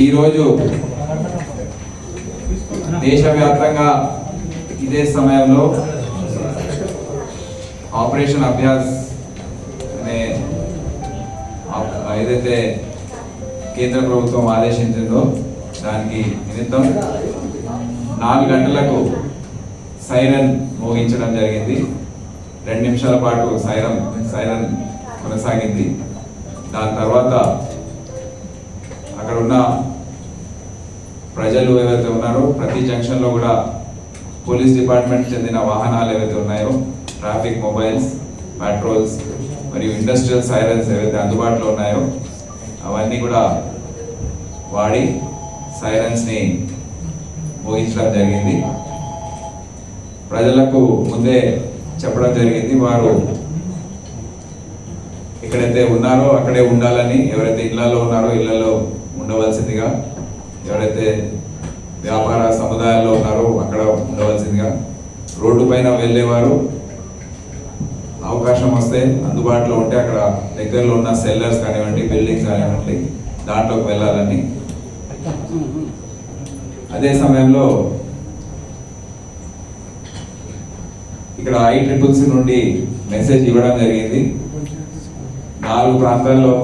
ఈరోజు దేశవ్యాప్తంగా ఇదే సమయంలో ఆపరేషన్ అభ్యాస్ అనే ఏదైతే కేంద్ర ప్రభుత్వం ఆదేశించిందో దానికి నిమిత్తం నాలుగు గంటలకు సైరన్ మోగించడం జరిగింది. రెండు నిమిషాల పాటు సైరన్ సైరన్ కొనసాగింది. దాని తర్వాత అక్కడ ఉన్న ప్రజలు ఏవైతే ఉన్నారో ప్రతి జంక్షన్లో కూడా పోలీస్ డిపార్ట్మెంట్ చెందిన వాహనాలు ఏవైతే ఉన్నాయో ట్రాఫిక్ మొబైల్స్ పెట్రోల్స్ మరియు ఇండస్ట్రియల్ సైరన్స్ ఏవైతే అందుబాటులో ఉన్నాయో అవన్నీ కూడా వాడి సైరన్స్ని మోగించడం జరిగింది. ప్రజలకు ముందే చెప్పడం జరిగింది వారు ఎక్కడైతే ఉన్నారో అక్కడే ఉండాలని ఎవరైతే ఇళ్ళలో ఉన్నారో ఇళ్ళలో ఉండవలసిందిగా ఎవరైతే వ్యాపార సముదాయాల్లో ఉన్నారో అక్కడ ఉండవలసిందిగా. రోడ్డు పైన వెళ్ళేవారు. అవకాశం వస్తే అందుబాటులో ఉంటే అక్కడ దగ్గరలో ఉన్న సెల్లర్స్ కానివ్వండి బిల్డింగ్స్ కానివ్వండి దాంట్లోకి వెళ్ళాలని. అదే సమయంలో ఇక్కడ ఐ ట్రిపుల్స్ నుండి మెసేజ్ ఇవ్వడం జరిగింది. నాలుగు ప్రాంతాల్లో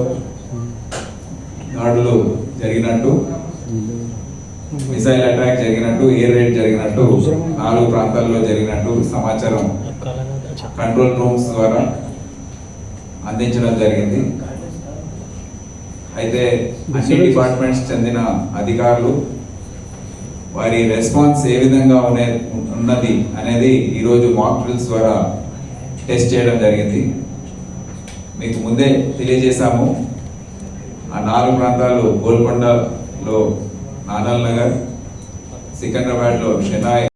దాడులు జరిగినట్టు. మిసైల్ అటాక్ జరిగినట్టు ఎయిర్ రైడ్ జరిగినట్టు నాలుగు ప్రాంతాల్లో జరిగినట్టు సమాచారం కంట్రోల్ రూమ్స్ ద్వారా అందించడం జరిగింది. అయితే అన్ని డిపార్ట్మెంట్స్ చెందిన అధికారులు వారి రెస్పాన్స్ ఏ విధంగా ఉన్న ఉన్నది అనేది ఈరోజు మాక్ డ్రిల్స్ ద్వారా టెస్ట్ చేయడం జరిగింది. మీకు ముందే తెలియజేశాము. ఆ నాలుగు ప్రాంతాలు గోల్కొండలో నానల్ నగర్ సికింద్రాబాద్లో షెనాయ్